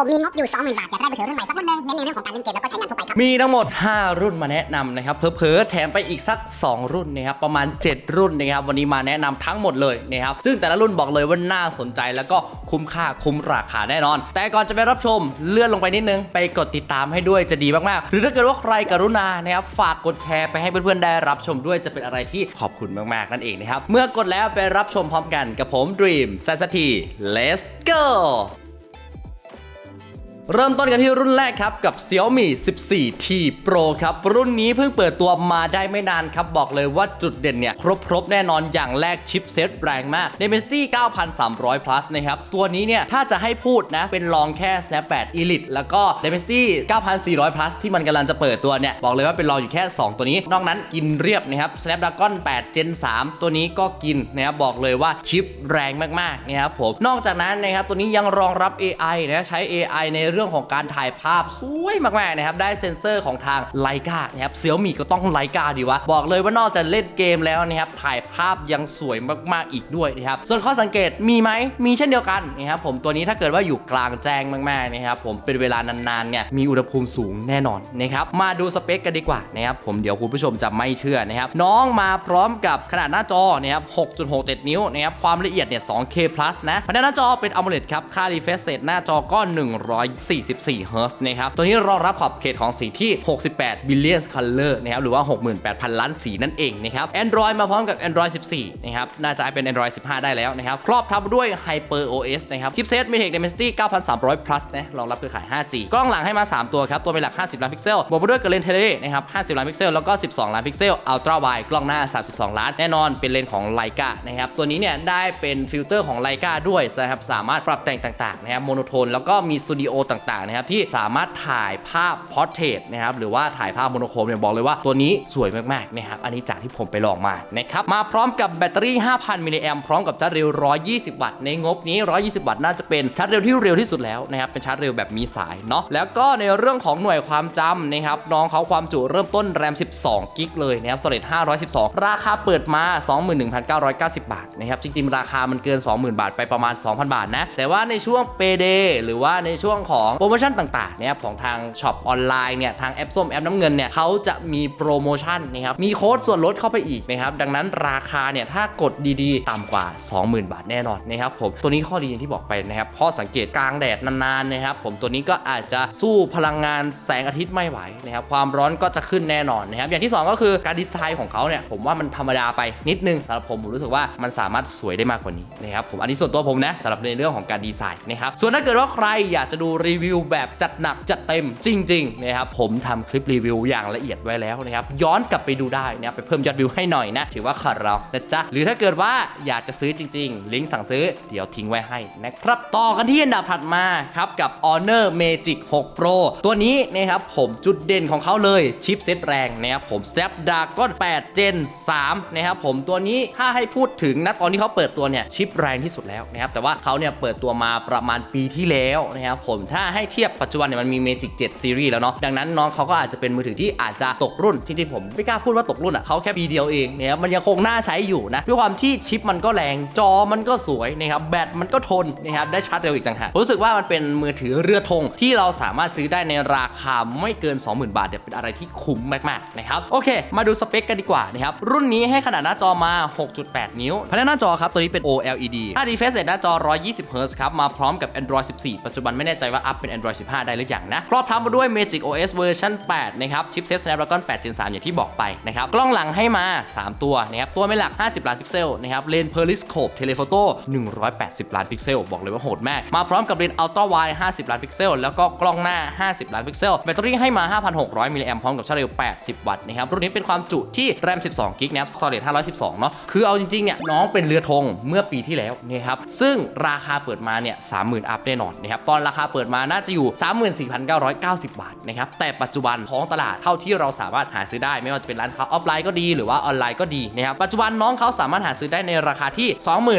ผมมีงบอยู่20,000บาทอยากได้มือถือรุ่นใหม่สักรุ่นหนึงเน้นในเรื่องของการเล่นเกมแล้วก็ใช้งานทั่วไปครับ มีทั้งหมด 5 รุ่นมาแนะนำนะครับเพอๆแถมไปอีกสัก 2 รุ่นนะครับประมาณ 7 รุ่นนะครับวันนี้มาแนะนำทั้งหมดเลยนะครับซึ่งแต่ละรุ่นบอกเลยว่าน่าสนใจแล้วก็คุ้มค่าคุ้มราคาแน่นอน แต่ก่อนจะไปรับชมเลื่อนลงไปนิดนึง ไปกดติดตามให้ด้วยจะดีมากๆ หรือถ้าเกิดว่าใครกรุณานะครับฝากกดแชร์ไปให้เพื่อนๆได้รับชมด้วยจะเป็นอะไรที่ขอบคุณมากๆนั่นเองนะครับเมื่อกดแล้วไปรับชมพร้อมกันกับผม Dream ซ s ที Let's go เริ่มต้นกันที่รุ่นแรกครับ กับ Xiaomi 14T Pro ครับ รุ่นนี้เพิ่งเปิดตัวมาได้ไม่นานครับ บอกเลยว่าจุดเด่นเนี่ย ครบๆแน่นอนอย่างแรกชิปเซตแรงมาก Dimensity 9300 plus นะครับ ตัวนี้เนี่ย ถ้าจะให้พูดนะ เป็นรองแค่ Snapdragon Elite แล้วก็ Dimensity 9400 plus ที่มันกำลังจะเปิดตัวเนี่ย บอกเลยว่าเป็นรองอยู่แค่ 2 ตัวนี้ นอกนั้นกินเรียบนะครับ Snapdragon 8 Gen 3 ตัวนี้ก็กินนะครับบอกเลยว่าชิปแรงมากๆนะครับผมนอกจากนั้นนะครับตัวนี้ยังรองรับ AI นะใช้ AI ในเรื่องื่องของการถ่ายภาพสวยมากๆนะครับได้เซ็นเซอร์ของทางไลกานะครับเซี่ยมีก็ต้องไลกาดีวะบอกเลยว่านอกจากเล่นเกมแล้วนะครับถ่ายภาพยังสวยมากๆอีกด้วยนะครับส่วนข้อสังเกตมีไหมมีเช่นเดียวกันนะครับผมตัวนี้ถ้าเกิดว่าอยู่กลางแจ้งมากๆนะครับผมเป็นเวลานานๆเนี่ยมีอุณหภูมิสูงแน่นอนนะครับมาดูสเปคกันดีกว่านะครับผมเดี๋ยวคุณผู้ชมจะไม่เชื่อนะครับน้องมาพร้อมกับขนาดหน้าจอนะครับ 6.67 นิ้วนะครับความละเอียดเนี่ย 2K plus นะภายในหน้าจอเป็น AMOLED ครับค่า refresh rate หน้าจอก็1 144 Hz นะครับ ตัวนี้รองรับขอบเขตของสีที่ 68 billion color นะครับหรือว่า 68,000 ล้านสีนั่นเองนะครับ Android มาพร้อมกับ Android 14 นะครับ น่าจะเป็น Android 15 ได้แล้วนะครับ ครอบทับด้วย Hyper OS นะครับชิปเซต MediaTek Dimensity 9300 plus นะรองรับเครือข่าย 5G กล้องหลังให้มา 3 ตัวครับ ตัวเป็นหลัก 50 ล้านพิกเซลบวกไปด้วยกับเลนส์เทเลนะครับ 50 ล้านพิกเซลแล้วก็ 12 ล้านพิกเซล Ultra Wide กล้องหน้า 32 ล้านแน่นอนเป็นเลนส์ของ Leica นะครับตัวนี้เนี่ยได้เป็นฟิลเตอร์ของ Leica ด้วยนะครับสามารถปรับแต่งต่างๆนะครับโมโนโทนแล้วก็มีสตูดิโอต่างๆนะครับที่สามารถถ่ายภาพพอร์เทรตนะครับหรือว่าถ่ายภาพโมโนโครมเนี่ยบอกเลยว่าตัวนี้สวยมากๆนะครับอันนี้จากที่ผมไปลองมานะครับมาพร้อมกับแบตเตอรี่ 5,000 มิลลิแอมพร้อมกับชาร์จเร็ว 120 วัตต์ในงบนี้ 120 วัตต์น่าจะเป็นชาร์จเร็วที่เร็วที่สุดแล้วนะครับเป็นชาร์จเร็วแบบมีสายเนาะแล้วก็ในเรื่องของหน่วยความจำนะครับน้องเขาความจุเริ่มต้นแรม 12 กิกเลยนะครับ Storage 512 ราคาเปิดมา 21,990 บาทนะครับจริงๆ ราคามันเกิน 20,000 บาทไปประมาณ 2,000 บาทนะแต่ว่าในช่วงเปเดหรือว่าในช่วงของโปรโมชั่นต่างๆเนะครับของทางช็อปออนไลน์เนี่ยทางแอปส้มแอปน้ำเงินเนี่ยเขาจะมีโปรโมชั่นนะครับมีโค้ดส่วนลดเข้าไปอีกนะครับดังนั้นราคาเนี่ยถ้ากดดีๆ ต่ำกว่า 20,000 บาทแน่นอนนะครับผมตัวนี้ข้อดีอย่างที่บอกไปนะครับข้อสังเกตกลางแดดนานๆนะครับผมตัวนี้ก็อาจจะสู้พลังงานแสงอาทิตย์ไม่ไหวนะครับความร้อนก็จะขึ้นแน่นอนนะครับอย่างที่สองก็คือการดีไซน์ของเขาเนี่ยผมว่ามันธรรมดาไปนิดนึงสำหรับผมผมรู้สึกว่ามันสามารถสวยได้มากกว่านี้นะครับผมอันนี้ส่วนตัวผมนะสำหรับในเรื่องของการดีไซน์นะครับส่วนถ้าเกิดว่าใครอยากจะดูรีีวิวแบบจัดหนักจัดเต็มจริงๆนะครับผมทำคลิปรีวิวอย่างละเอียดไว้แล้วนะครับย้อนกลับไปดูได้นะครับไปเพิ่มยอดวิวให้หน่อยนะ ถือว่าขอร้องนะจ๊ะหรือถ้าเกิดว่าอยากจะซื้อจริง ๆ ลิงก์สั่งซื้อเดี๋ยวทิ้งไว้ให้นะครับต่อกันที่อันดับถัดมาครับกับ Honor Magic 6 Pro ตัวนี้นะครับผมจุดเด่นของเขาเลยชิปเซตแรงนะครับผม Snapdragon 8 Gen 3นะครับผมตัวนี้ถ้าให้พูดถึงนะตอนที่เขาเปิดตัวเนี่ยชิปแรงที่สุดแล้วนะครับแต่ว่าเขาเนี่ยเปิดตัวมาประมาณปีที่แล้วนะครับผมถ้าาให้เทียบปัจจุบันเนี่ยมันมี Magic 7 Series แล้วเนาะดังนั้นน้องเขาก็อาจจะเป็นมือถือที่อาจจะตกรุ่นจริงๆผมไม่กล้าพูดว่าตกรุ่นอะเขาแค่ปีเดียวเองเนะครับมันยังคงน่าใช้อยู่นะด้วยความที่ชิปมันก็แรงจอมันก็สวยนะครับแบตมันก็ทนนะครับได้ชาร์จเร็วอีกต่างหากรู้สึกว่ามันเป็นมือถือเรือธงที่เราสามารถซื้อได้ในราคาไม่เกิน 20,000 บาทเนี่ยเป็นอะไรที่คุ้มมากๆนะครับโอเค มาดูสเปคกันดีกว่านะครับรุ่นนี้ให้ขนาดหน้าจอมา 6.8 นิ้วภายในหน้าจอครับตัวนี้เป็น OLED ค่า refresh rate หน้าจอ 120 Hz ครับมาพร้อมกับ Android 14 ปัจจุบันไม่แน่ใจว่าอัพเป็น Android 15 ได้หรือยังนะครอบทับมาด้วย Magic OS เวอร์ชัน8นะครับชิปเซ็ต Snapdragon 8 Gen 3อย่างที่บอกไปนะครับกล้องหลังให้มา 3 ตัวนะครับตัวไม่หลัก 50 ล้านพิกเซลนะครับเลนส์ Periscope Telephoto 180 ล้านพิกเซล บอกเลยว่าโหดมาก มาพร้อมกับเลนส์ Ultra Wide 50 ล้านพิกเซล แล้วก็กล้องหน้า 50 ล้านพิกเซลแบตเตอรี่ให้มา 5,600 มิลลิแอมพร้อมกับชาร์จเร็ว 80 วัตต์นะครับรุ่นนี้เป็นความจุที่แรม 12 กิกนะครับ Storage 512 เนาะคือเอาจริงๆเนี่ยน้องเป็นเรือธงเมื่อปีที่แล้วนะครับซึ่งราคาเปิดมาเนี่ย30,000 อัพแน่นอนนะครับตอนราคาเปิดมาน่าจะอยู่ 34,990 บาทนะครับแต่ปัจจุบันท้องตลาดเท่าที่เราสามารถหาซื้อได้ไม่ว่าจะเป็นร้านค้าออฟไลน์ก็ดีหรือว่าออนไลน์ก็ดีนะครับปัจจุบันน้องเขาสามารถหาซื้อได้ในราคาที่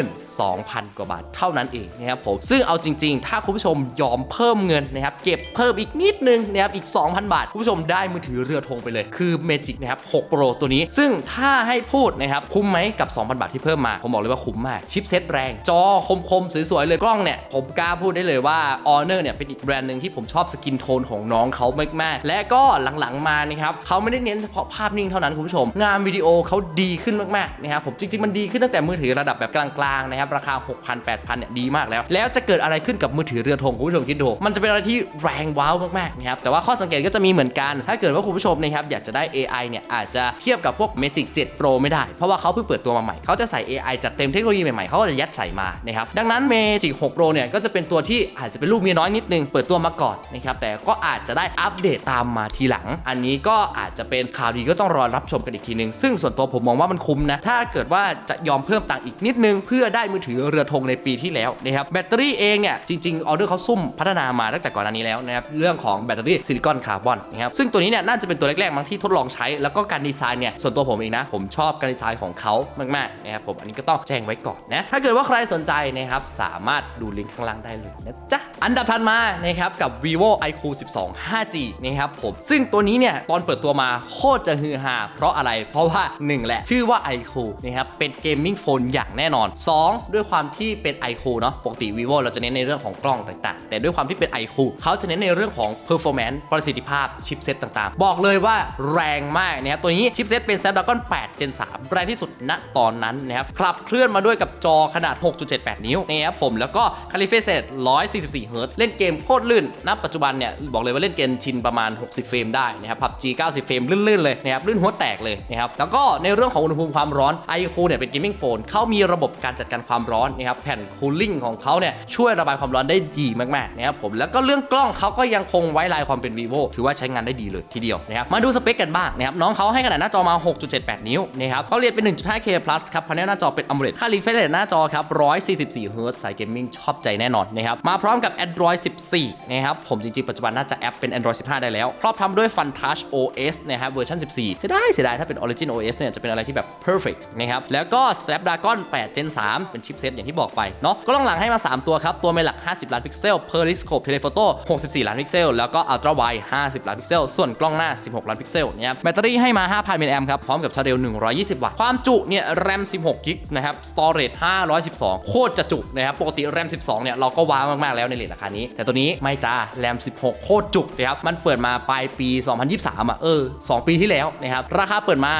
22,000 กว่าบาทเท่านั้นเองนะครับผมซึ่งเอาจริง ๆ ถ้าคุณผู้ชมยอมเพิ่มเงินนะครับเก็บเพิ่มอีกนิดนึงนะครับอีก 2,000 บาท คุณผู้ชมได้มือถือเรือธงไปเลย คือ Magic นะครับ6 Pro ตัวนี้ ซึ่งถ้าให้พูดนะครับคุ้มไหมกับ 2,000 บาทที่เพิ่มมา ผมบอกเลยว่าคุ้มมากชิปเซตแรงจอคมๆสวยๆเลยกล้องเนี่ยผมกล้าพูดได้เลยว่า Honor เนี่ยเป็นอีกแบรนด์หนึ่งที่ผมชอบสกินโทนของน้องเขามากๆ และก็หลังๆมานะครับเขาไม่ได้เน้นเฉพาะภาพนิ่งเท่านั้นคุณผู้ชม งานวิดีโอเขาดีขึ้นมากๆนะครับผมจริงๆมันดีขึ้นตั้งแต่มือถือระดับแบบกลางๆนะครับราคา 6,000 8,000เนี่ยดีมากแล้ว แล้วจะเกิดอะไรขึ้นกับมือถือเรือธงคุณผู้ชมคิดดูมันจะเป็นอะไรที่แรงว้าวมากๆนะครับแต่ว่าข้อสังเกตก็จะมีเหมือนกัน ถ้าเกิดว่าคุณผู้ชมนะครับอยากจะได้ AI เนี่ยอาจจะเทียบกับพวก Magic 7 Pro ไม่ได้ เพราะว่าเขาเพิ่งเปิดตัวมาใหม่เขาจะใส่ AI จัดเต็มเทคโนโลยีใหม่ๆเขาก็จะยัดใส่มานะครับดังนั้น Magic 6 Pro เนี่ยก็จะเป็นตัวที่อาจจะเป็นลูกเมียน้อยนิดนึง เปิดตัวมาก่อนนะครับแต่ก็อาจจะได้อัปเดตตามมาทีหลัง อันนี้ก็อาจจะเป็นข่าวดีก็ต้องรอรับชมกันอีกทีนึง ซึ่งส่วนตัวผมมองว่ามันคุ้มนะ ถ้าเกิดว่าจะยอมเพิ่มตังค์อีกนิดนึง เพื่อได้มือถือเรือธงในปีที่แล้วนะครับแบตเตอรี่เองเนี่ยจริงๆออเดอร์เขาซุ่มพัฒนามาตั้งแต่ก่อนหน้านี้แล้วนะครับเรื่องของแบตเตอรี่ซิลิคอนคาร์บอนนะครับซึ่งตัวนี้เนี่ยน่าจะเป็นตัวแรกๆมั้งที่ทดลองใช้แล้วก็การดีไซน์เนี่ยส่วนตัวผมเองนะผมชอบการดีไซน์ของเขามากๆนะครับผมอันนี้ก็ต้องแจ้งไว้ก่อนนะถ้าเกิดว่าใครสนใจนะครับสามารถดูลิงก์ข้างล่างได้เลยนะจ๊ะอันดับถัดมานะครับกับ vivo iQOO 12 5G นะครับผมซึ่งตัวนี้เนี่ยตอนเปิดตัวมาโคตรจะฮือฮาเพราะอะไรเพราะว่าหนึ่งแหละ ชื่อว่า iQOO นะครับเป็นเกมมิ่งโฟนอย่างแน่นอน 2 ด้วยความที่เป็น iQOO เนาะปกติ vivo เราจะเน้นในเรื่องของกล้องต่างๆ แต่ด้วยความที่เป็น iQOO เขาจะเน้นในเรื่องของ performance ประสิทธิภาพชิปเซตต่างๆ บอกเลยว่าแรงมากนะครับตัวนี้ชิปเซตเป็น Snapdragon 8 Gen 3 แรงที่สุดณตอนนั้นนะครับขับเคลื่อนมาด้วยกับจอขนาด 6.78 นิ้วนะครับผมแล้วก็คาลิเฟเซต144เฮิร์ตเล่นเกมโคตรลื่นณปัจจุบันเนี่ยบอกเลยว่าเล่นเกมชินประมาณ 60 เฟรมได้นะครับ PUBG 90 เฟรมลื่นๆเลยนะครับลื่นหัวแตกเลยนะครับแล้วก็ในเรื่องของอุณหภูมิความร้อน iQOO เนี่ยเป็นเกมมิ่งโฟนเขามีระบบการจัดการความร้อนนะครับแผ่นคูลิ่งของเขาเนี่ยช่วยระบายความร้อนได้ดีมากๆนะครับผมแล้วก็เรื่องกล้องเขาก็ยังคงไว้ลายความเป็น vivo ถือว่าใช้งานได้ดีเลยทีเดียวนะครับมาดูสเปคกันบ้างนะครับน้องเขาให้ขนาดหน้าจอมา 6.78 นิ้วนะครับเขาเรียนเป็น 1.5K plus ครับพาเนลหน้าจอเป็น AMOLED ค่า refresh rate หน้าจอครับ144 Hz สายเกมมิ่งชอบใจแน่นอนนะครับมาพร้อมกับ Android 14 นะครับ ผมจริงๆ ปัจจุบันน่าจะแอปเป็น Android 15 ได้แล้ว ครอบทำด้วย Fun Touch OS นะครับเวอร์ชัน14 เสียดายเสียดายถ้าเป็น Origin OS เนี่ยจะเป็นอะไรที่แบบ perfect นะครับแล้วก็ Snapdragon 8 Gen 3 เป็นชิปเซตอย่างที่บอกไปเนาะก็ล่องหลังให้มา 3 ตัวครับ ตัวเมนหลัก 50 ล้านพิกเซล Periscope Telephoto 64 ล้านพิกเซล แล้วก็ Ultra Wide 50 ล้านพิกเซล ส่วนกล้องหน้า 16 ล้านพิกเซลนะครับแบตเตอรี่ให้มา 5,000มิลลิแอมครับพร้อมกับชาร์จเร็ว 120 วัตต์ความจุเนี่ย RAM 16กิกนะครับ Storage 512 โคตรจะจุนะครับปกติ RAM 12 เนี่ยเราก็ว้าวมากๆแล้วในเลทราคานี้แต่ตัวนี้ไม่จ้า RAM 16 โคตรจุกนะครับมันเปิดมาปลายปี 2023อะเออ 2 ปีที่แล้วนะครับราคาเปิดมา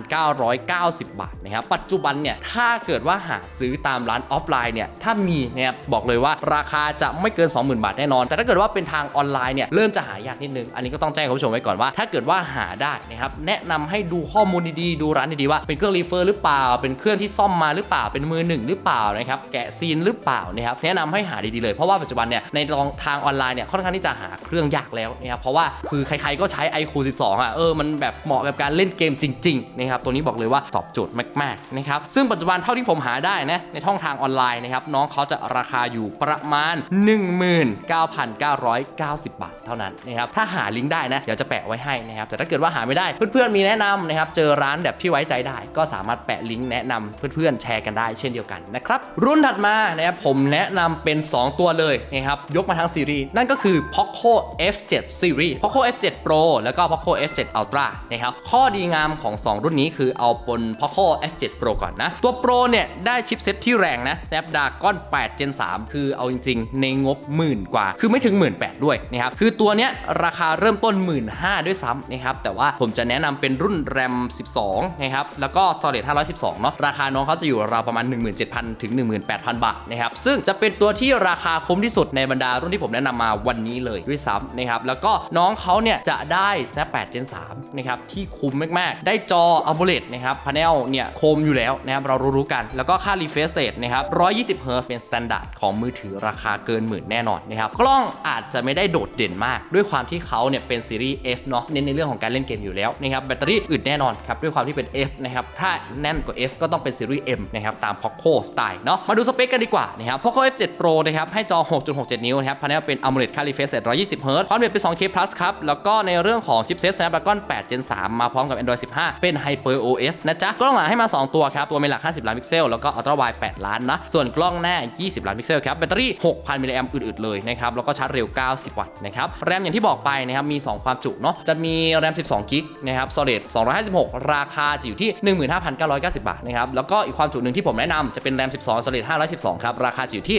27,990 บาทนะครับปัจจุบันเนี่ยถ้าเกิดว่าหาซื้อตามร้านออฟไลน์เนี่ยถ้ามีนะครับบอกเลยว่าราคาจะไม่เกิน 20,000 บาทแน่นอน แต่ถ้าเกิดว่าเป็นทางออนไลน์เนี่ยเริ่มจะหายากนิดนึง อันนี้ก็ต้องแจ้งคุณผู้ชมไว้ก่อนว่า ถ้าเกิดว่าหาได้นะครับแนะนำให้ดูข้อมูลดีๆดูร้านดีๆว่าเป็นเครื่องรีเฟอร์หรือเปล่า เป็นเครื่องที่ซ่อมมาหรือเปล่าเป็นมือหนึ่งหรือเปล่านะครับแกะซีนหรือเปล่านะครับแนะนำให้หาดีๆเลยเพราะว่าปัจจุบันเนี่ยในทางออนไลน์เนี่ยค่อนข้างที่จะหาเครื่องยากแล้วนะครับเพราะว่าคือใครๆก็ใช้ iQOO 12อะเออมันแบบเหมาะกับการเล่นเกมจริงๆนะครับตัวนี้บอกเลยว่าตอบโจทย์มากๆนะครับซึ่งปัจจุบันเท่าที่ผมหาได้นะในช่องทางออนไลน์นะครับน้องเขาจะราคาอยู่ประมาณ 19,990 บาทเท่านั้นนะครับถ้าหาลิงก์ได้นะเดี๋ยวจะแปะไว้ให้นะครับแต่ถ้าเกิดว่าหาไม่ได้เพื่อนๆมีแนะนำนะครับเจอร้านแบบที่ไว้ใจได้ ก็สามารถแปะลิงก์แนะนำเพื่อนๆแชร์กันได้เช่นเดียวกันนะครับรุ่นถัดมานะครับผมแนะนำเป็น 2 ตัวเลยนะครับยกมาทั้งซีรีส์นั่นก็คือ Poco F7 Series Poco F7 Pro แล้วก็ Poco F7 Ultra นะครับข้อดีงามของ 2 รุ่นนี้คือเอาบน Poco F7 Pro ก่อนนะ ตัว Pro เนี่ย ได้ชิปเซ็ตที่แรงนะ Snapdragon 8 Gen 3 คือเอาจริงๆ ในงบหมื่นกว่า คือไม่ถึง 1 8ื่นด้วยนะครับคือตัวเนี้ยราคาเริ่มต้น 1 5ื่นด้วยซ้ำนะครับแต่ว่าผมจะแนะนำเป็นรุ่น RAM 12 นะครับแล้วก็ Storage 512 เนาะราคาน้องเขาจะอยู่ราวประมาณ 17,000 ถึง 18,000 บาทนะครับซึ่งจะเป็นตัวที่ราคาคุ้มที่สุดในบรรดารุ่นที่ผมแนะนำมาวันนี้เลยด้วยซ้ำนะครับแล้วก็น้องเขาเนี่ยจะได้ Snap 8 Gen 3นะครับที่คุ้มมากๆ ได้จอ AMOLED นะครับพาเนลเนี่ยคมอยู่แล้วนะครับเรารู้ๆกัน แล้วก็ค่า refresh rate นะครับ120 Hz เป็น standard ของมือถือราคาเกินหมื่นแน่นอนนะครับกล้องอาจจะไม่ได้โดดเด่นมาก ด้วยความที่เขาเนี่ยเป็นซีรีส์ F เนาะเน้นในเรื่องของการเล่นเกมอยู่แล้วนะครับแบตเตอรี่อึดแน่นอนครับด้วยความที่เป็น F นะครับถ้าแน่นกว่า F ก็ต้องเป็นซีรีส์ M นะครับตาม Poco สไตล์เนาะมาดูสเปคกันดีกว่านะครับ Poco F7 Pro นะครับให้จอ6.7 นิ้วนะครับพาเนลเป็น AMOLED ค่า refresh rate 120 Hz ความละเอียดเป็น 2K plus ครับ แล้วก็ในเรื่องของชิปเซ็ต Snapdragon 8 Gen 3 มาพร้อมกับ Android 15 เป็น Hyper OS นะจ๊ะ กล้องหลังให้มา 2 ตัวครับ ตัวเมนหลัก 50 ล้านพิกเซล แล้วก็ Ultra Wide 8 ล้านนะ ส่วนกล้องหน้า 20 ล้านพิกเซลครับ แบตเตอรี่ 6,000 มิลลิแอมอึดๆเลยนะครับ แล้วก็ชาร์จเร็ว 90 วัตต์นะครับ แรมอย่างที่บอกไปนะครับ มี 2 ความจุเนาะ จะมีแรม 12 กิกนะครับ Storage 256 ราคาจะอยู่ที่ 15,990 บาทนะครับ แล้วก็อีกความจุหนึ่งที่ผมแนะนำจะเป็นแรม 12 Storage 512 ครับ ราคาจะอยู่ที่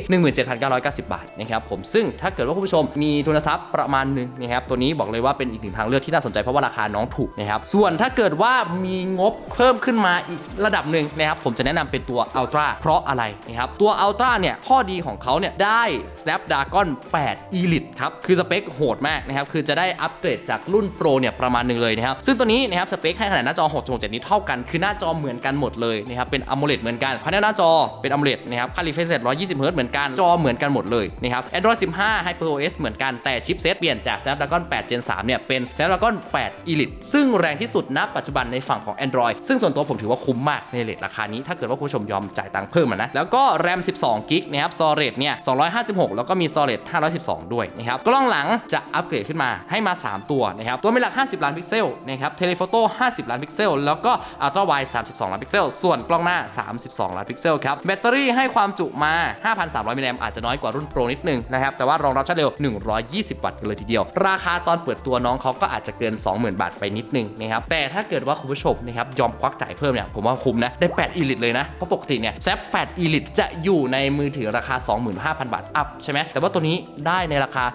17,990 บาทนะครับผมซึ่งถ้าเกิดว่าคุณผู้ชมมีทุนทรัพย์ประมาณหนึงนะครับตัวนี้บอกเลยว่าเป็นอีกหนึ่งทางเลือกที่น่าสนใจเพราะว่าราคาน้องถูกนะครับส่วนถ้าเกิดว่ามีงบเพิ่มขึ้นมาอีกระดับหนึ่งนะครับผมจะแนะนำเป็นตัว Ultra เพราะอะไรนะครับตัว Ultra เนี่ยข้อดีของเขาเนี่ยได้ Snapdragon 8 Elite ครับคือสเปคโหดมากนะครับคือจะได้อัปเกรดจากรุ่น Pro เนี่ยประมาณหนึ่งเลยนะครับซึ่งตัวนี้นะครับสเปคให้ขนาดหน้าจอ 6.7นี้เท่ากัน คือหน้าจอเหมือนกันหมดเลยนะครับเป็น AMOLED เหมือนกันภายในหน้าจอเป็น AMOLED นะครับค่า refresh rate 120 Hz เหมือนกันจอเหมือนกันหมดเลยนะครับ Android 15 HyperOS เหมือนกันแต่ชิปเซตเปลี่ยนจาก Snapdragon 8 Gen 3 เนี่ยเป็น Snapdragon 8 Elite ซึ่งแรงที่สุดณปัจจุบันในฝั่งของ Android ซึ่งส่วนตัวผมถือว่าคุ้มมากในเรทราคานี้ ถ้าเกิดว่าคุณผู้ชมยอมจ่ายตังค์เพิ่มนะ แล้วก็ RAM 12 g b นะครับ Storage เนี่ย 256 แล้วก็มี Storage 512 ด้วยนะครับ กล้องหลังจะอัปเกรดขึ้นมาให้มา 3 ตัวนะครับ ตัวไม่หลัก 50 ล้านพิกเซลนะครับ Telephoto 50 ล้านพิกเซล แล้วก็ Ultra Wide 32 ล้านพิกเซล ส่วนกล้องหน้า 32 ล้านพิกเซลครับ แบตเตอรี่ให้ความจุมา 5,300 มิลลิแอมอาจจะน้อยกว่ารุ่น Pro นิดนึงนะครับแต่ว่ารองรับชาร์จเร็ว 120 วัตต์กันเลยทีเดียว ราคาตอนเปิดตัวน้องเขาก็อาจจะเกิน 20,000 บาทไปนิดนึงนะครับแต่ถ้าเกิดว่าคุณผู้ชมนะครับยอมควักจ่ายเพิ่มเนี่ยผมว่าคุ้มนะได้ 8 Elite เลยนะ เพราะปกติเนี่ยแซป8 Elite จะอยู่ในมือถือราคา 25,000 บาทอัพใช่ไหมแต่ว่าตัวนี้ได้ในราคา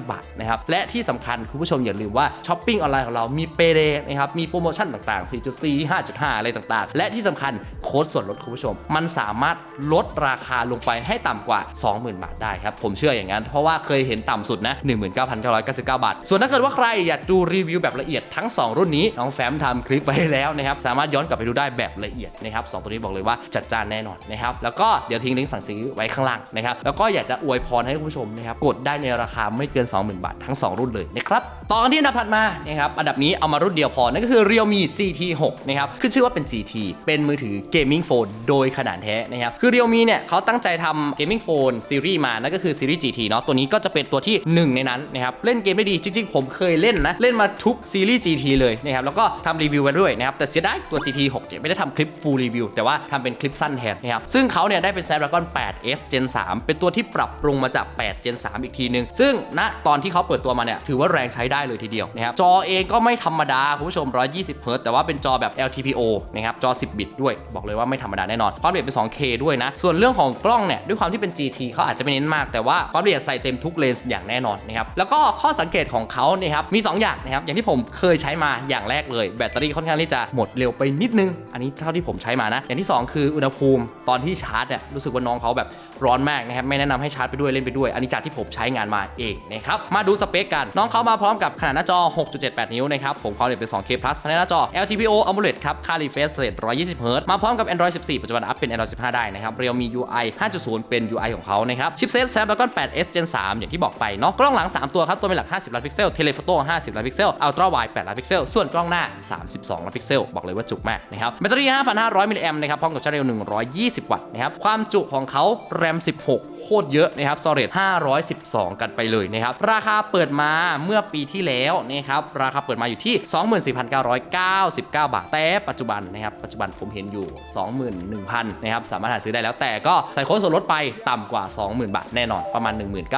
21,990 บาทนะครับและที่สำคัญคุณผู้ชมอย่าลืมว่าช้อปปิ้งออนไลน์ของเรามีเปเดนะครับมีโปรโมชั่นต่างๆ 4.4 5.5 อะไรต่างๆ และที่สำคัญโค้ดส่วนลดคุณผู้ชม มันสามารถลดราคาลงไปให้ต่ำกว่า20,000 บาทได้ครับ ผมเชื่ออย่างนั้น เพราะว่าเคยเห็นต่ำสุดนะ 19,999 บาท ส่วนถ้าเกิดว่าใครอยากดูรีวิวแบบละเอียดทั้ง 2 รุ่นนี้ น้องแฟมทำคลิปไว้แล้วนะครับ สามารถย้อนกลับไปดูได้แบบละเอียดนะครับสองตัวนี้บอกเลยว่าจัดจ้านแน่นอนนะครับ แล้วก็เดี๋ยวทิ้งลิงก์สั่งซื้อไว้ข้างล่างนะครับ แล้วก็อยากจะอวยพรให้คุณผู้ชมนะครับ กดได้ในราคาไม่เกิน 20,000 บาททั้ง 2 รุ่นเลยนะครับ ต่อกันที่อันดับถัดมานะครับ อันดับนี้เอามารุ่นเดียวพอ นั่นก็คือ Realme GT 6นะครับ ขึ้นชื่อว่าเป็น GT เป็นมือถือเกมมิ่งโฟนโดยขนาดแท้นะครับ คือ Realme เนี่ยเขาตั้งใจทำเกมมิ่งโฟนซีรีส์มานั่นก็คือซีรีส์ GT เนาะตัวนี้ก็จะเป็นตัวที่หนึ่งในนั้นนะครับเล่นเกมได้ดีจริงๆ ผมเคยเล่นนะ เล่นมาทุกซีรีส์ GT เลยนะครับแล้วก็ทำรีวิวไว้ด้วยนะครับแต่เสียดายตัว GT 6เนี่ยไม่ได้ทำคลิป full review แต่ว่าทำเป็นคลิปสั้นแทนนะครับซึ่งเขาเนี่ยได้เป็น Snapdragon 8 S Gen 3 เป็นตัวที่ปรับปรุงมาจาก 8 Gen 3 อีกทีนึง ซึ่งณตอนที่เขาเปิดตัวมาเนี่ยถือว่าแรงใช้ได้เลยทีเดียวนะครับจอเองก็ไม่ธรรมดาคุณผู้ชม 120 Hz แต่ว่าเป็นจอแบบ LTPO นะครับจอ 10 บิตด้วย บอกเลยว่าไม่ธรรมดาแน่นอนความละเอียดเป็น 2K ด้วยนะส่วนเรื่องของกล้องเนี่ยด้วยความที่เป็น GT เขาอาจจะไม่เน้นมาก แต่ว่าความละเอียดใส่เต็มทุกเลนส์อย่างแน่นอนนะครับแล้วก็ข้อสังเกตของเขาเนี่ยครับมี 2 อย่างนะครับอย่างที่ผมเคยใช้มาอย่างแรกเลย แบตเตอรี่ค่อนข้างที่จะหมดเร็วไปนิดนึง อันนี้เท่าที่ผมใช้มานะ อย่างที่ 2 คืออุณหภูมิตอนที่ชาร์จเนี่ยรู้สึกว่าน้องเขาแบบร้อนมากนะครับไม่แนะนำให้ชาร์จไปด้วยเล่นไปด้วย อันนี้จากที่ผมใช้งานมาเองนะครับมาดูสเปคกันน้องเขามาพร้อมกับขนาดหน้าจอ 6.78 นิ้วนะครับผมเขาเนี่ยเป็น 2K ภายในหน้าจอ LTPO AMOLED ครับค่า refresh rate 120 Hz มาพร้อมกับ Android 14 ปัจจุบันอัพเป็น Android 15 ได้นะครับ Realme UI 5.0 เป็น UI ของเขานะครับ ชิปเซต Snapdragon 8 S Gen 3 อย่างที่บอกไปเนาะ กล้องหลัง 3 ตัวครับ ตัวเป็นหลัก 50 ล้านพิกเซล เทเลโฟโต้ 50 ล้านพิกเซล อัลตร้าไวด์8ล้านพิกเซล ส่วนกล้องหน้า 32 ล้านพิกเซล บอกเลยว่าจุกมากนะครับ แบตเตอรี่ 5,500 มิลลิแอมป์นะครับ พร้อมกับชาร์จเร็ว 120 วัตต์นะครับ ความจุของเขา RAM 16 คตรเยอะนะครับ Storage 512 กันไปเลยนะครับ ราคาเปิดมาเมื่อปีที่แล้วนะครับ ราคาเปิดมาอยู่ที่ 24,999 บาท แต่ปัจจุบันนะครับ ปัจจุบันผมเห็นอยู่ 21,000 นะครับ สามารถหาซื้อได้แล้ว แต่ก็ใส่โค้ดส่วนลดไปต่ำกว่า 20,000 บาทแน่นอน ประมาณ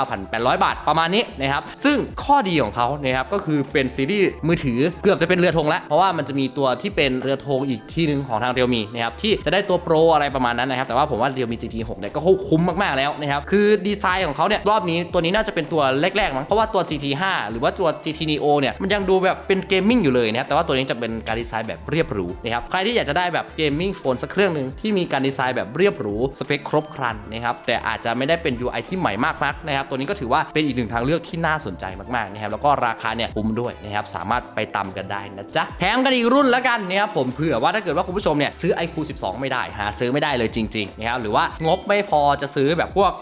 19,800 บาท ประมาณนี้นะครับ ซึ่งข้อดีของเขานะครับ ก็คือเป็นซีรีส์มือถือเกือบจะเป็นเรือธงแล้ว เพราะว่ามันจะมีตัวที่เป็นเรือธงอีกที่หนึ่งของทางเรียวมีนะครับ ที่จะได้ตัวโปรอะไรประมาณนั้นนะครับ แต่ว่าผมว่าเรียวมี GT 6 เนี่ยก็คุ้มมากๆแล้วนะครับคือดีไซน์ของเขาเนี่ยรอบนี้ตัวนี้น่าจะเป็นตัวแรกๆมั้งเพราะว่าตัว GT 5 หรือว่าตัว GT Neo เนี่ยมันยังดูแบบเป็นเกมมิ่งอยู่เลยนะครับแต่ว่าตัวนี้จะเป็นการดีไซน์แบบเรียบหรูนะครับใครที่อยากจะได้แบบเกมมิ่งโฟนสักเครื่องหนึ่งที่มีการดีไซน์แบบเรียบหรูสเปคครบครันนะครับแต่อาจจะไม่ได้เป็น UI ที่ใหม่มากนักนะครับตัวนี้ก็ถือว่าเป็นอีกหนึ่งทางเลือกที่น่าสนใจมากๆนะครับแล้วก็ราคาเนี่ยคุ้มด้วยนะครับสามารถไปตำกันได้นะจ๊ะแถมกันอีกรุ่นล้วกันนะครับผมเผื่อว่าถ้าเกิดว่าคุณผู้ชมเนี่ยซื้อ iQ 12 ไม่ได้หาซื้อไม่ได้เลยจริงๆนะครับหรือว่างบไม่พอจะซื้อแบบพวก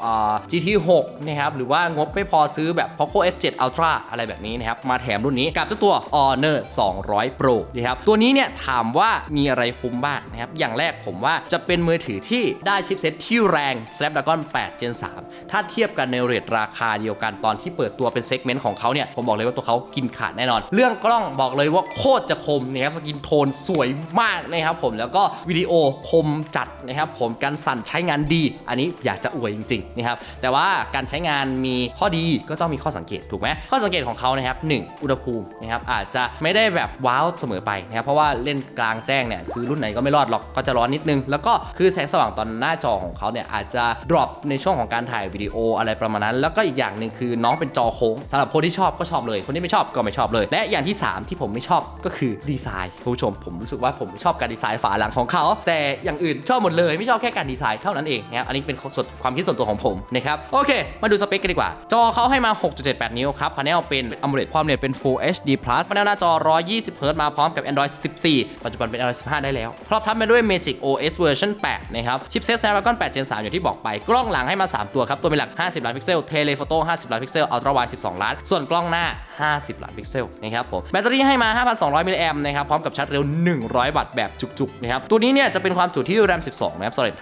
GT 6นะครับหรือว่างบไม่พอซื้อแบบ Poco F7 Ultra อะไรแบบนี้นะครับมาแถมรุ่นนี้กับเจ้าตัว Honor 200 Pro นะครับตัวนี้เนี่ยถามว่ามีอะไรคุ้มบ้างนะครับอย่างแรกผมว่าจะเป็นมือถือที่ได้ชิปเซ็ตที่แรง Snapdragon 8 Gen 3 ถ้าเทียบกันในเรทราคาเดียวกันตอนที่เปิดตัวเป็นเซกเมนต์ของเขาเนี่ยผมบอกเลยว่าตัวเขากินขาดแน่นอน เรื่องกล้องบอกเลยว่าโคตรจะคมนะครับสกินโทนสวยมากนะครับผมแล้วก็วิดีโอคมจัดนะครับผมการสั่นใช้งานดี อันนี้อยากจะอวยจริงนะครับแต่ว่าการใช้งานมีข้อดีก็ต้องมีข้อสังเกตถูกไหมข้อสังเกตของเขานะครับหนึ่งอุณหภูมินะครับอาจจะไม่ได้แบบว้าวเสมอไปนะครับเพราะว่าเล่นกลางแจ้งเนี่ยคือรุ่นไหนก็ไม่รอดหรอกก็จะร้อนนิดนึง แล้วก็คือแสงสว่างตอนหน้าจอของเขาเนี่ยอาจจะ drop ในช่วงของการถ่ายวิดีโออะไรประมาณนั้น แล้วก็อีกอย่างหนึ่งคือน้องเป็นจอโค้งสำหรับคนที่ชอบก็ชอบเลย คนที่ไม่ชอบก็ไม่ชอบเลย และอย่างที่ 3 ที่ผมไม่ชอบก็คือดีไซน์คุณผู้ชมผมรู้สึกว่าผมไม่ชอบการดีไซน์ฝาหลังของเขา แต่อย่างอื่นชอบหมดเลยไม่ชอบแค่การดีไซน์เท่านั้นเองนะครับอันนี้เป็นส่วนความคิดส่วนตัวของผมนะครับโอเค มาดูสเปคกันดีกว่า จอเขาให้มา 6.78 นิ้วครับพาเนลเป็น AMOLED ความเร็วเป็น Full HD Plus พาเนลหน้าจอ 120 Hz มาพร้อมกับ Android 14 ปัจจุบันเป็น Android 15 ได้แล้วครอบทับมาด้วย Magic OS version 8 นะครับชิปเซต Snapdragon 8 Gen 3 อย่างที่บอกไป กล้องหลังให้มา 3 ตัวครับ ตัวเป็นหลัก 50 ล้านพิกเซล เทเลโฟโต้50 ล้านพิกเซล Ultra Wide 12 ล้าน ส่วนกล้องหน้า 50 ล้านพิกเซลนะครับผมแบตเตอรี่ให้มา 5,200 มิลลิแอมนะครับพร้อมกับชาร์จเร็ว 100 วัตต์แบบจุกๆนะครับตัวนี้เนี่ยจะเป็นความจุที่ RAM 12 นะครับ Storage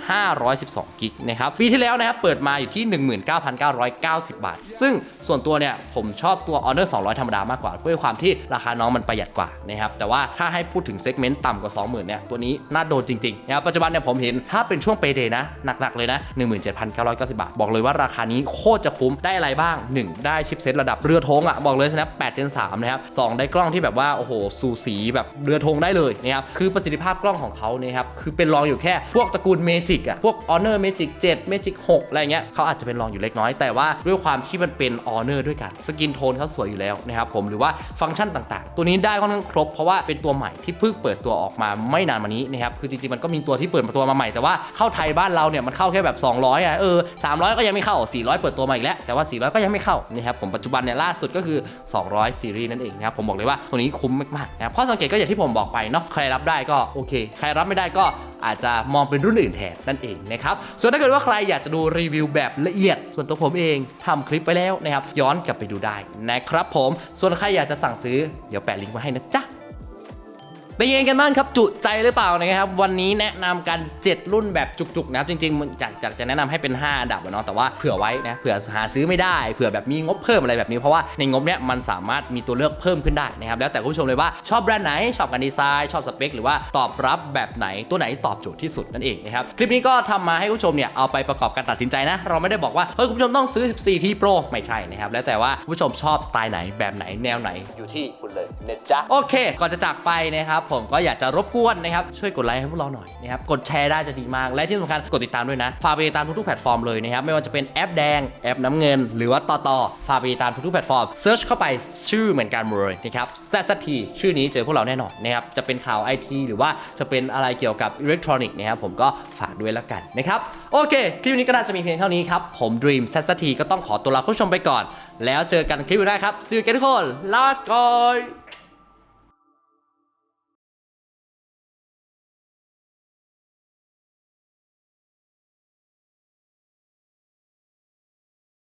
512 กิกนะครับปีที่แล้วนะครับเปิดมาอยู่ที่ 19,990 บาท ซึ่งส่วนตัวเนี่ยผมชอบตัว Honor 200 ธรรมดามากกว่าด้วยความที่ราคาน้องมันประหยัดกว่านะครับแต่ว่าถ้าให้พูดถึงเซกเมนต์ต่ำกว่า 20,000เนี่ยตัวนี้น่าโดนจริงๆนะครับปัจจุบันเนี่ยผมเห็นถ้าเป็นช่วงเปเดย์นะหนักๆเลยนะ17,990 บาท บอกเลยว่าราคานี้โคตรจะคุ้มได้อะไรบ้าง 1 ได้ชิปเซตระดับเรือธงอะบอกเลยนะ8 Gen 3นะครับ2ได้กล้องที่แบบว่าโอ้โหสูสีแบบเรือธงได้เลยนะครับคือประสิทธิภาพกล้องของเขาเนี่ยครับคือเป็นรองอยู่แค่พวกตระกูลเมจิกอะพวก Honor Magic 7 Magic 6อะไรเงี้ยเขาอาจจะเป็นรองอยู่เล็กน้อย แต่ว่าด้วยความที่มันเป็น Honor ด้วยกันสกินโทนเขาสวยอยู่แล้วนะครับผมหรือว่าฟังก์ชันต่างๆ ตัวนี้ได้ค่อนข้างครบเพราะว่าเป็นตัวใหม่ที่เพิ่งเปิดตัวออกมาไม่นานมานี้นะครับคือจริงๆมันก็มีตัวที่เปิดตัวมาใหม่แต่ว่าเข้าไทยบ้านเราเนี่ยมันเข้าแค่แบบ 200อะเออ300 ก็ยังไม่เข้า 400 เปิดตัวมาอีกแล้วแต่ว่า 400 ก็ยังไม่เข้านะครับผมปัจจุบันเนี่ยล่าสุดก็คือ200 ซีรีส์นั่นเองนะครับผมบอกเลยว่าตัวนี้คุ้มมากๆนะครับข้อสังเกตก็อย่างที่ผมบอกไปเนาะใครรับได้ก็โอเค ใครรับไม่ได้ก็อาจจะมองเป็นรุ่นอื่นแทนนั่นเองนะครับส่วนถ้าเกิดว่าใครอยากจะดูรีวิวแบบละเอียด ส่วนตัวผมเองทำคลิปไปแล้วนะครับย้อนกลับไปดูได้นะครับผมส่วนใครอยากจะสั่งซื้อเดี๋ยวแปะลิงก์ไว้ให้นะจ๊ะ เป็นยังไงกันบ้างครับจุใจหรือเปล่านะครับ วันนี้แนะนำกัน 7 รุ่นแบบจุกๆนะครับจริงๆมันจากจากจะแนะนำให้เป็น 5 อันดับเนาะแต่ว่าเผื่อไว้นะเผื่อหาซื้อไม่ได้เผื่อแบบมีงบเพิ่มอะไรแบบนี้เพราะว่าในงบเนี้ยมันสามารถมีตัวเลือกเพิ่มขึ้นได้นะครับแล้วแต่คุณผู้ชมเลยว่าชอบแบรนด์ไหนชอบการดีไซน์ชอบสเปคหรือว่าตอบรับแบบไหนตัวไหนตอบโจทย์ที่สุดนั่นเองนะครับคลิปนี้ก็ทำมาให้คุณผู้ชมเนี่ยเอาไปประกอบการตัดสินใจนะ เราไม่ได้บอกว่าเฮ้ยคุณผู้ชมต้องซื้อ 14 ที่ Pro ไม่ใช่นะครับแล้วแต่ว่าคุณผู้ชมชอบสไตล์ไหนแบบไหนแนวไหนอยู่ที่คุณเลยนะจ๊ะโอเค ก่อนจะจากไปนะครับผมก็อยากจะรบกวนนะครับช่วยกดไลค์ให้พวกเราหน่อยนะครับกดแชร์ได้จะดีมาก และที่สำคัญกดติดตามด้วยนะฝากไปติดตามทุกๆแพลตฟอร์มเลยนะครับไม่ว่าจะเป็นแอปแดงแอปน้ำเงิน หรือว่าต่อต่อฝากไปติดตามทุกๆแพลตฟอร์มเซิร์ชเข้าไปชื่อเหมือนกันหมดเลยนะครับ ZZT ชื่อนี้เจอพวกเราแน่นอนนะครับจะเป็นข่าวไอทีหรือว่าจะเป็นอะไรเกี่ยวกับอิเล็กทรอนิกส์นะครับผมก็ฝากด้วยแล้วกันนะครับโอเคคลิปนี้ก็น่าจะมีเพียงเท่านี้ครับผม Dream ZZT ก็ต้องขอตัวลาคุณผู้ชมไปก่อน แล้วเจอกันคลิปหน้าครับซีอูเกทุกคนลาก่อน